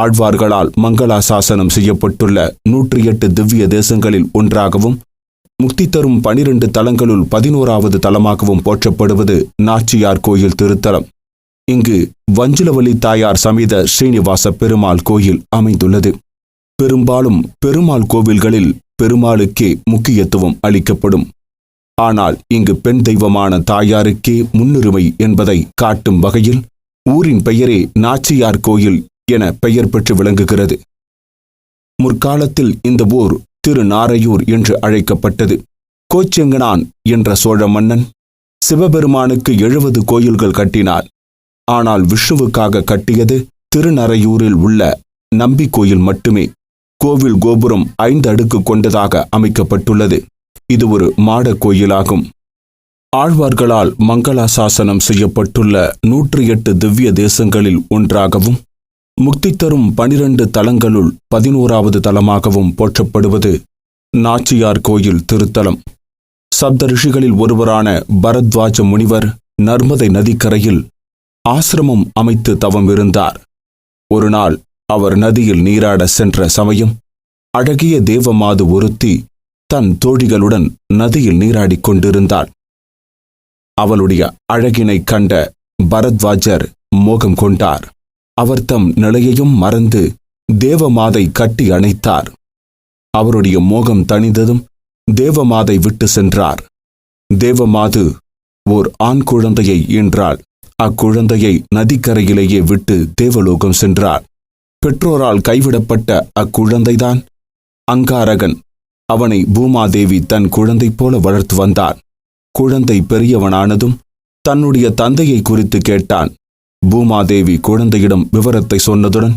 ஆழ்வார்களால் மங்களாசாசனம் செய்யப்பட்டுள்ள நூற்றி எட்டு திவ்ய தேசங்களில் ஒன்றாகவும் முக்தி தரும் பனிரெண்டு தலங்களுள் பதினோராவது தலமாகவும் போற்றப்படுவது நாச்சியார் கோயில் திருத்தலம். இங்கு வஞ்சுலவல்லி தாயார் சமேத ஸ்ரீனிவாச பெருமாள் கோயில் அமைந்துள்ளது. பெரும்பாலும் பெருமாள் கோவில்களில் பெருமாளுக்கே முக்கியத்துவம் அளிக்கப்படும். ஆனால் இங்கு பெண் தெய்வமான தாயாருக்கே முன்னுரிமை என்பதை காட்டும் வகையில் ஊரின் பெயரே நாச்சியார் கோயில் என பெயர் பெற்று விளங்குகிறது. முற்காலத்தில் இந்த ஊர் திருநாரையூர் என்று அழைக்கப்பட்டது. கோச்செங்கனான் என்ற சோழ மன்னன் சிவபெருமானுக்கு எழுபது கோயில்கள் கட்டினார். ஆனால் விஷ்ணுவுக்காக கட்டியது திருநரையூரில் உள்ள நம்பி கோயில் மட்டுமே. கோவில் கோபுரம் ஐந்து அடுக்கு கொண்டதாக அமைக்கப்பட்டுள்ளது. இது ஒரு மாடக் கோயிலாகும். ஆழ்வார்களால் மங்களாசாசனம் செய்யப்பட்டுள்ள நூற்றி எட்டு திவ்ய தேசங்களில் ஒன்றாகவும் முக்தி தரும் பனிரண்டு தலங்களுள் பதினோராவது தலமாகவும் போற்றப்படுவது நாச்சியார் கோயில் திருத்தலம். சப்த ரிஷிகளில் ஒருவரான பரத்வாஜ முனிவர் நர்மதை நதிக்கரையில் ஆசிரமம் அமைத்து தவம் இருந்தார். ஒருநாள் அவர் நதியில் நீராட சென்ற சமயம் அழகிய தேவமாது ஒருத்தி தன் தோழிகளுடன் நதியில் நீராடிக் கொண்டிருந்தாள். அவளுடைய அழகினை கண்ட பரத்வாஜர் மோகம் கொண்டார். அவர் தம் நிலையையும் மறந்து தேவமாதை கட்டி அணைத்தார். அவருடைய மோகம் தணிந்ததும் தேவமாதை விட்டு சென்றார். தேவமாது ஓர் ஆண் குழந்தையை ஈன்றாள். அக்குழந்தையை நதிக்கரையிலேயே விட்டு தேவலோகம் சென்றார். பெற்றோரால் கைவிடப்பட்ட அக்குழந்தைதான் அங்காரகன். அவனை பூமாதேவி தன் குழந்தை போல வளர்த்து வந்தார். குழந்தை பெரியவனானதும் தன்னுடைய தந்தையை குறித்து கேட்டான். பூமாதேவி குழந்தையிடம் விவரத்தை சொன்னதுடன்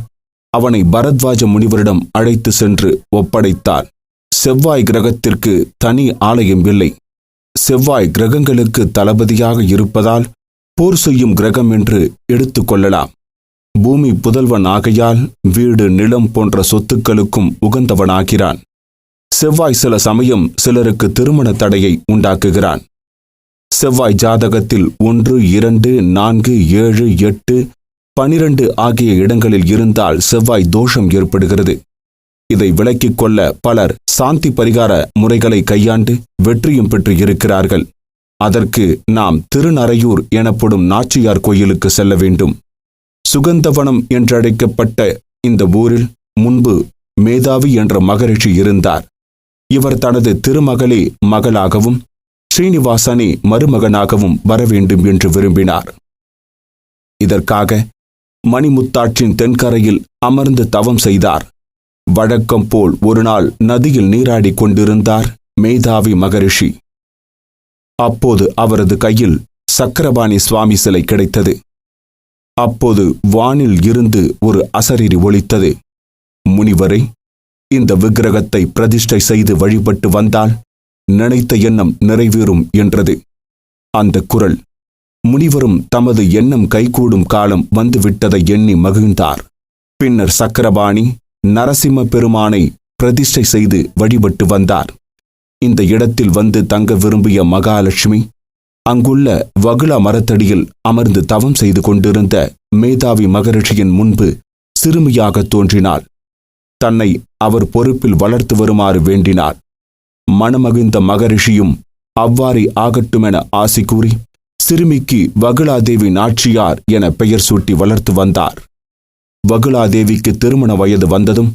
அவனை பரத்வாஜ முனிவரிடம் அழைத்து சென்று ஒப்படைத்தார் செவ்வாய் கிரகத்திற்கு தனி ஆலயம் இல்லை. செவ்வாய் கிரகங்களுக்கு தளபதியாக இருப்பதால் போர் செய்யும் கிரகம் என்று எடுத்துக்கொள்ளலாம் பூமி புதல்வன் ஆகையால் வீடு நிலம் போன்ற சொத்துக்களுக்கும் உகந்தவனாகிறான். செவ்வாய் சில சமயம் சிலருக்கு திருமண தடையை உண்டாக்குகிறான். செவ்வாய் ஜாதகத்தில் ஒன்று இரண்டு நான்கு ஏழு எட்டு பனிரெண்டு ஆகிய இடங்களில் இருந்தால் செவ்வாய் தோஷம் ஏற்படுகிறது. இதை விளக்கிக் கொள்ள பலர் சாந்தி பரிகார முறைகளை கையாண்டு வெற்றியும் பெற்று இருக்கிறார்கள். அதற்கு நாம் திருநரையூர் எனப்படும் நாச்சியார் கோயிலுக்கு செல்ல வேண்டும். சுகந்தவனம் என்றழைக்கப்பட்ட இந்த ஊரில் முன்பு மேதாவி என்ற மகரிஷி இருந்தார். இவர் தனது திருமகளே மகளாகவும் ஸ்ரீனிவாசனை மருமகனாகவும் வரவேண்டும் என்று விரும்பினார். இதற்காக மணிமுத்தாற்றின் தென்கரையில் அமர்ந்து தவம் செய்தார். வழக்கம் போல் ஒருநாள் நதியில் நீராடிக் கொண்டிருந்தார் மேதாவி மகரிஷி. அப்போது அவரது கையில் சக்கரபாணி சுவாமி சிலை கிடைத்தது. அப்போது வானில் இருந்து ஒரு அசரீரி ஒலித்தது. முனிவரை இந்த விக்கிரகத்தை பிரதிஷ்டை செய்து வழிபட்டு வந்தால் நினைத்த எண்ணம் நிறைவேறும் என்றது. அந்த குரல் முனிவரும் தமது எண்ணம் கைகூடும் காலம் வந்துவிட்டதை எண்ணி மகிழ்ந்தார். பின்னர் சக்கரபாணி நரசிம்ம பெருமானை பிரதிஷ்டை செய்து வழிபட்டு வந்தார். இந்த இடத்தில் வந்து தங்க விரும்பிய மகாலட்சுமி அங்குள்ள வகுள மரத்தடியில் அமர்ந்து தவம் செய்து கொண்டிருந்த மேதாவி மகரிஷியின் முன்பு சிறுமியாக தோன்றினாள். தன்னை அவர் பொறுப்பில் வளர்த்து வருமாறு வேண்டினார். மனமகிழ்ந்த மகரிஷியும் அவ்வாறே ஆகட்டுமென ஆசி கூறி சிறுமிக்கு வகுளாதேவி நாச்சியார் என பெயர் சூட்டி வளர்த்து வந்தார். வகுளாதேவிக்கு திருமண வயது வந்ததும்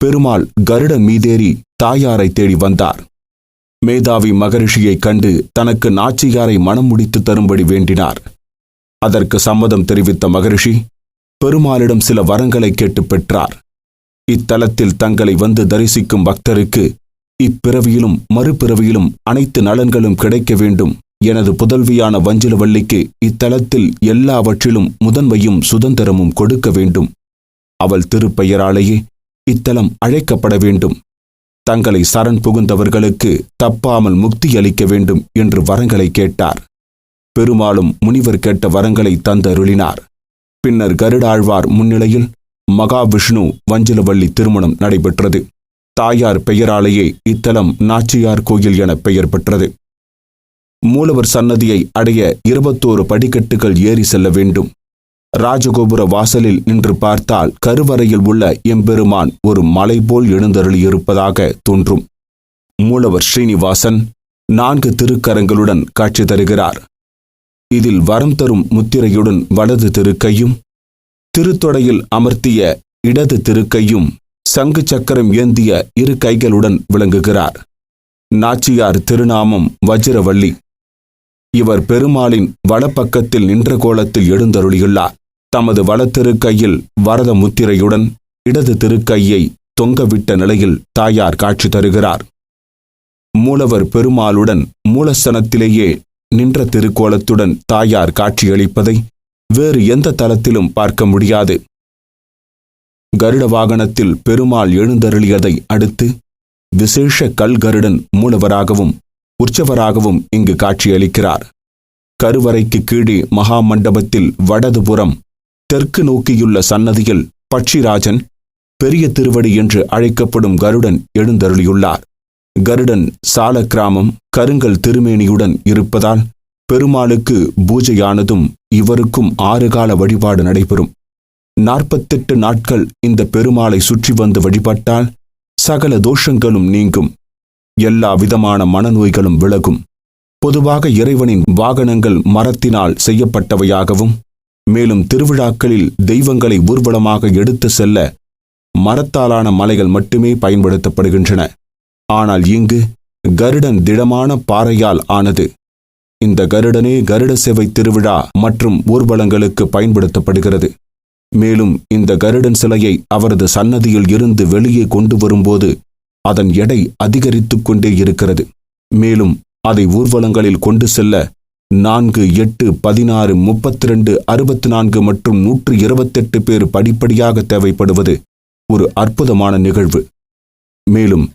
பெருமாள் கருடன் மீதேறி தாயாரை தேடி வந்தார். மேதாவி மகரிஷியைக் கண்டு தனக்கு நாச்சியாரை மனம் முடித்து தரும்படி வேண்டினார். அதற்கு சம்மதம் தெரிவித்த மகரிஷி பெருமாளிடம் சில வரங்களை கேட்டு பெற்றார். இத்தலத்தில் தங்களை வந்து தரிசிக்கும் பக்தருக்கு இப்பிறவியிலும் மறுபிறவியிலும் அனைத்து நலன்களும் கிடைக்க வேண்டும். எனது புதல்வியான வஞ்சிலவல்லிக்கு இத்தலத்தில் எல்லாவற்றிலும் முதன்மையும் சுதந்திரமும் கொடுக்க வேண்டும். அவள் திருப்பெயராலேயே இத்தலம் அழைக்கப்பட வேண்டும். தங்களை சரண் புகுந்தவர்களுக்கு தப்பாமல் முக்தி அளிக்க வேண்டும் என்று வரங்களை கேட்டார். பெருமாளும் முனிவர் கேட்ட வரங்களை தந்தருளினார். பின்னர் கருடாழ்வார் முன்னிலையில் மகாவிஷ்ணு வஞ்சிலவள்ளி திருமணம் நடைபெற்றது. தாயார் பெயராலேயே இத்தலம் நாச்சியார் கோயில் என பெயர் பெற்றது. மூலவர் சன்னதியை அடைய இருபத்தோரு படிக்கட்டுகள் ஏறி செல்ல வேண்டும். ராஜகோபுர வாசலில் நின்று பார்த்தால் கருவறையில் உள்ள எம்பெருமான் ஒரு மலை போல் எழுந்தருளியிருப்பதாக தோன்றும். மூலவர் ஸ்ரீனிவாசன் நான்கு திருக்கரங்களுடன் காட்சி தருகிறார். இதில் வரம் தரும் முத்திரையுடன் வலது திருக்கையும் திருத்தொடையில் அமர்த்திய இடது திருக்கையும் சங்கு சக்கரம் ஏந்திய இரு கைகளுடன் விளங்குகிறார். நாச்சியார் திருநாமம் வஜ்ரவள்ளி. இவர் பெருமாளின் வலப்பக்கத்தில் நின்ற கோலத்தில் எழுந்தருளியுள்ளார். தமது வலத்திருக்கையில் வரத முத்திரையுடன் இடது திருக்கையை தொங்கவிட்ட நிலையில் தாயார் காட்சி தருகிறார். மூலவர் பெருமாளுடன் மூலஸ்தனத்திலேயே நின்ற திருக்கோலத்துடன் தாயார் காட்சியளிப்பதை வேறு எந்த தலத்திலும் பார்க்க முடியாது. கருட வாகனத்தில் பெருமாள் எழுந்தருளியதை அடுத்து விசேஷ கல்கருடன் மூலவராகவும் உற்சவராகவும் இங்கு காட்சியளிக்கிறார். கருவறைக்கு கீழே மகா மண்டபத்தில் வடதுபுறம் தெற்கு நோக்கியுள்ள சன்னதியில் பட்சிராஜன் பெரிய திருவடி என்று அழைக்கப்படும் கருடன் எழுந்தருளியுள்ளார். கருடன் சாலக்கிராமம் கருங்கல் திருமேனியுடன் இருப்பதால் பெருமாளுக்கு பூஜையானதும் இவருக்கும் ஆறு கால வழிபாடு நடைபெறும். நாற்பத்தெட்டு நாட்கள் இந்த பெருமாளை சுற்றி வந்து வழிபட்டால் சகல தோஷங்களும் நீங்கும். எல்லா விதமான மனநோய்களும் விலகும். பொதுவாக இறைவனின் வாகனங்கள் மரத்தினால் செய்யப்பட்டவையாகவும் மேலும் திருவிழாக்களில் தெய்வங்களை ஊர்வலமாக எடுத்து செல்ல மரத்தாலான மலைகள் மட்டுமே பயன்படுத்தப்படுகின்றன. ஆனால் இங்கு கருடன் திடமான பாறையால் ஆனது. இந்த கருடனே கருட சேவை திருவிழா மற்றும் ஊர்வலங்களுக்கு பயன்படுத்தப்படுகிறது. மேலும் இந்த கருடன் சிலையை அவரது சன்னதியில் இருந்து வெளியே கொண்டு வரும்போது அதன் எடை அதிகரித்துக் கொண்டே இருக்கிறது. மேலும் அதை ஊர்வலங்களில் கொண்டு செல்ல நான்கு எட்டு பதினாறு முப்பத்தி ரெண்டு அறுபத்தி நான்கு மற்றும் நூற்று இருபத்தெட்டு பேர் படிப்படியாக தேவைப்படுவது ஒரு அற்புதமான நிகழ்வு. மேலும்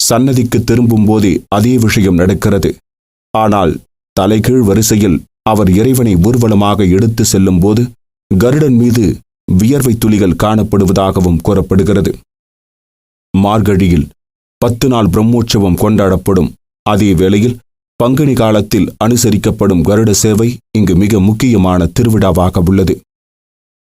சன்னதிக்கு திரும்பும் போதே அதே விஷயம் நடக்கிறது. ஆனால் தலைகீழ் வரிசையில் அவர் இறைவனை ஊர்வலமாக எடுத்து செல்லும்போது கருடன் மீது வியர்வை துளிகள் காணப்படுவதாகவும் கூறப்படுகிறது. மார்கழியில் பத்து நாள் பிரம்மோற்சவம் கொண்டாடப்படும் அதே வேளையில் பங்குனி காலத்தில் அனுசரிக்கப்படும் கருட சேவை இங்கு மிக முக்கியமான திருவிழாவாக உள்ளது.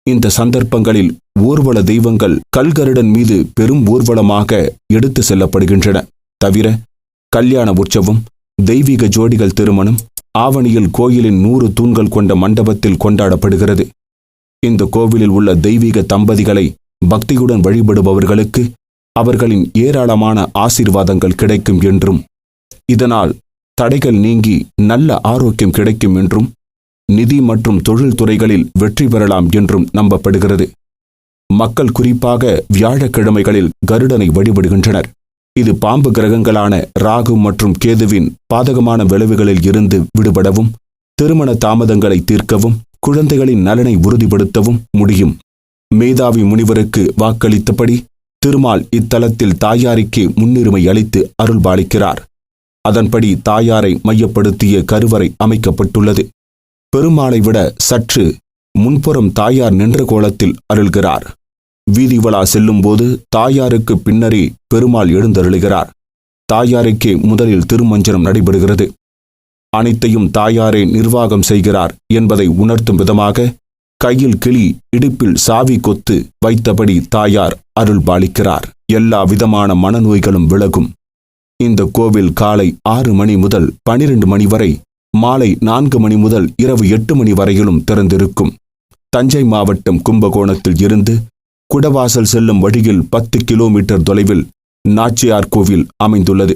இந்த சந்தர்ப்பங்களில் ஊர்வல தெய்வங்கள் கல்கருடன் மீது பெரும் ஊர்வலமாக எடுத்து செல்லப்படுகின்றன. தவிர கல்யாண உற்சவம் தெய்வீக ஜோடிகள் திருமணம் ஆவணியில் கோயிலின் நூறு தூண்கள் கொண்ட மண்டபத்தில் கொண்டாடப்படுகிறது. இந்த கோவிலில் உள்ள தெய்வீக தம்பதிகளை பக்தியுடன் வழிபடுபவர்களுக்கு அவர்களின் ஏராளமான ஆசீர்வாதங்கள் கிடைக்கும் என்றும் இதனால் தடைகள் நீங்கி நல்ல ஆரோக்கியம் கிடைக்கும் என்றும் நிதி மற்றும் தொழில் துறைகளில் வெற்றி பெறலாம் என்றும் நம்பப்படுகிறது. மக்கள் குறிப்பாக வியாழக்கிழமைகளில் கருடனை வழிபடுகின்றனர். இது பாம்பு கிரகங்களான ராகு மற்றும் கேதுவின் பாதகமான விளைவுகளில் இருந்து விடுபடவும் திருமண தாமதங்களை தீர்க்கவும் குழந்தைகளின் நலனை உறுதிப்படுத்தவும் முடியும். மேதாவி முனிவருக்கு வாக்களித்தபடி திருமால் இத்தலத்தில் தாயாருக்கு முன்னுரிமை அளித்து அருள்பாலிக்கிறார். அதன்படி தாயாரை மையப்படுத்திய கருவறை அமைக்கப்பட்டுள்ளது. பெருமாளை விட சற்று முன்புறம் தாயார் நின்ற கோலத்தில் அருள்கிறார். வீதி செல்லும்போது தாயாருக்கு பின்னரே பெருமாள் எழுந்தருளுகிறார். தாயாருக்கே முதலில் திருமஞ்சனம் நடைபெறுகிறது. அனைத்தையும் தாயாரே நிர்வாகம் செய்கிறார் என்பதை உணர்த்தும் விதமாக கையில் கிளி இடுப்பில் சாவி கொத்து வைத்தபடி தாயார் அருள் பாலிக்கிறார். எல்லா விதமான மனநோய்களும் விலகும். இந்த கோவில் காலை ஆறு மணி முதல் பனிரெண்டு மணி வரை மாலை நான்கு மணி முதல் இரவு எட்டு மணி வரையிலும் திறந்திருக்கும். தஞ்சை மாவட்டம் கும்பகோணத்தில் இருந்து குடவாசல் செல்லும் வழியில் பத்து கிலோமீட்டர் தொலைவில் நாச்சியார் கோவில் அமைந்துள்ளது.